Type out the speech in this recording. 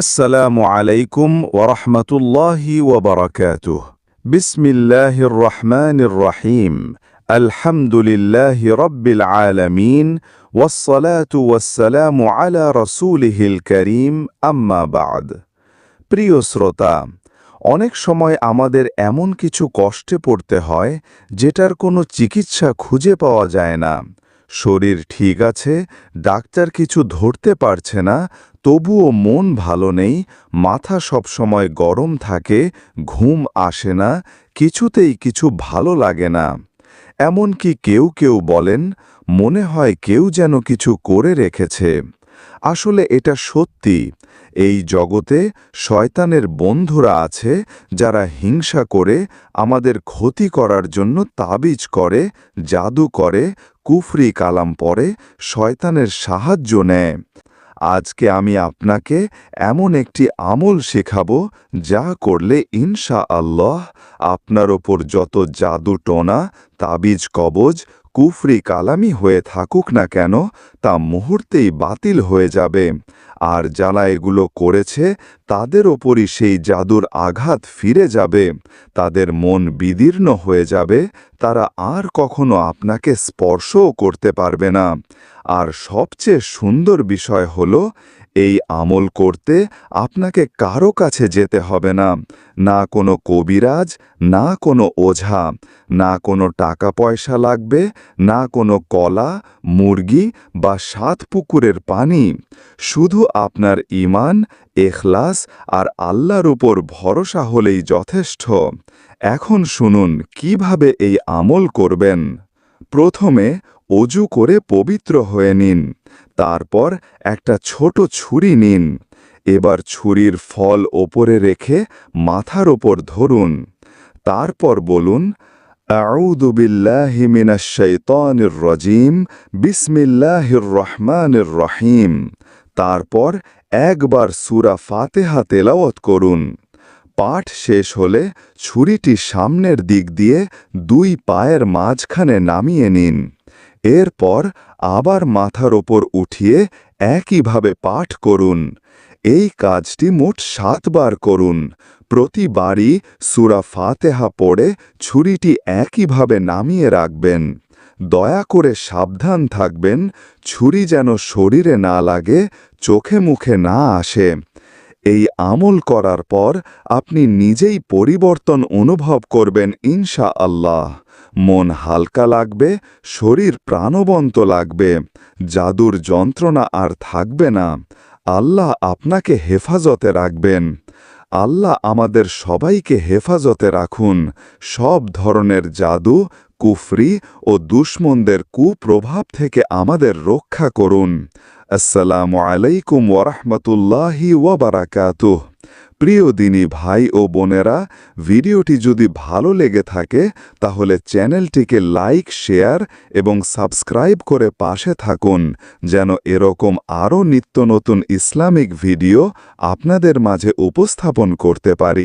আসসালামু আলাইকুম الله الرحمن الرحيم الحمد রহিম আলহামদুলিল্লাহ العالمين والصلاة والسلام على رسوله الكريم أما আম্মাবাদ প্রিয় শ্রোতা, অনেক সময় আমাদের এমন কিছু কষ্টে পড়তে হয় যেটার কোনো চিকিৎসা খুঁজে পাওয়া যায় না। শরীর ঠিক আছে, ডাক্তার কিছু ধরতে পারছে না, তবুও মন ভালো নেই, মাথা সবসময় গরম থাকে, ঘুম আসে না, কিছুতেই কিছু ভালো লাগে না। এমনকি কেউ কেউ বলেন, মনে হয় কেউ যেন কিছু করে রেখেছে। আসলে এটা সত্যি। এই জগতে শয়তানের বন্ধুরা আছে যারা হিংসা করে, আমাদের ক্ষতি করার জন্য তাবিজ করে, জাদু করে, কুফরি কালাম পরে, শয়তানের সাহায্য নেয়। আজকে আমি আপনাকে এমন একটি আমল শেখাব যা করলে ইনশা আল্লাহ আপনার ওপর যত জাদু টোনা, তাবিজ, কবজ কুফরি কালামি হয়ে থাকুক না কেন, তা মুহূর্তেই বাতিল হয়ে যাবে। আর যারা এগুলো করেছে, তাদের ওপরই সেই জাদুর আঘাত ফিরে যাবে। তাদের মন বিদীর্ণ হয়ে যাবে, তারা আর কখনো আপনাকে স্পর্শও করতে পারবে না। আর সবচেয়ে সুন্দর বিষয় হল এই আমল করতে আপনাকে কারও কাছে যেতে হবে না। না কোনো কবিরাজ, না কোনো ওঝা, না কোনো টাকা পয়সা লাগবে, না কোনো কলা, মুরগি বা সাত পুকুরের পানি। শুধু আপনার ইমান এখলাস আর আল্লাহর উপর ভরসা হলেই যথেষ্ট। এখন শুনুন, কীভাবে এই আমল করবেন? প্রথমে অজু করে পবিত্র হয়ে নিন। তারপর একটা ছোট ছুরি নিন। এবার ছুরির ফল ওপরে রেখে মাথার ওপর ধরুন। তারপর বলুন রাজিম, বিসমিল্লাহির রহমানির রহিম। তারপর একবার সুরা ফাতেহা তেলাওয়াত করুন। পাঠ শেষ হলে ছুরিটি সামনের দিক দিয়ে দুই পায়ের মাঝখানে নামিয়ে নিন। এরপর আবার মাথার ওপর উঠিয়ে একইভাবে পাঠ করুন। এই কাজটি মোট সাতবার করুন। প্রতিবারই সুরা ফাতেহা পড়ে ছুরিটি একইভাবে নামিয়ে রাখবেন। দয়া করে সাবধান থাকবেন, ছুরি যেন শরীরে না লাগে, চোখে মুখে না আসে। এই আমল করার পর আপনি নিজেই পরিবর্তন অনুভব করবেন ইনশা আল্লাহ মন হালকা লাগবে, শরীর প্রাণবন্ত লাগবে, জাদুর যন্ত্রণা আর থাকবে না। আল্লাহ আপনাকে হেফাজতে রাখবেন। আল্লাহ আমাদের সবাইকে হেফাজতে রাখুন। সব ধরনের জাদু, কুফরি ও দুশ্মনদের কুপ্রভাব থেকে আমাদের রক্ষা করুন। আসসালামু আলাইকুম ওরহমতুল্লাহি ওয়াবারাকাতুহ প্রিয় দিনী ভাই ও বোনেরা, ভিডিওটি যদি ভালো লেগে থাকে, তাহলে চ্যানেলটিকে লাইক, শেয়ার এবং সাবস্ক্রাইব করে পাশে থাকুন, যেন এরকম আরও নিত্য নতুন ইসলামিক ভিডিও আপনাদের মাঝে উপস্থাপন করতে পারি।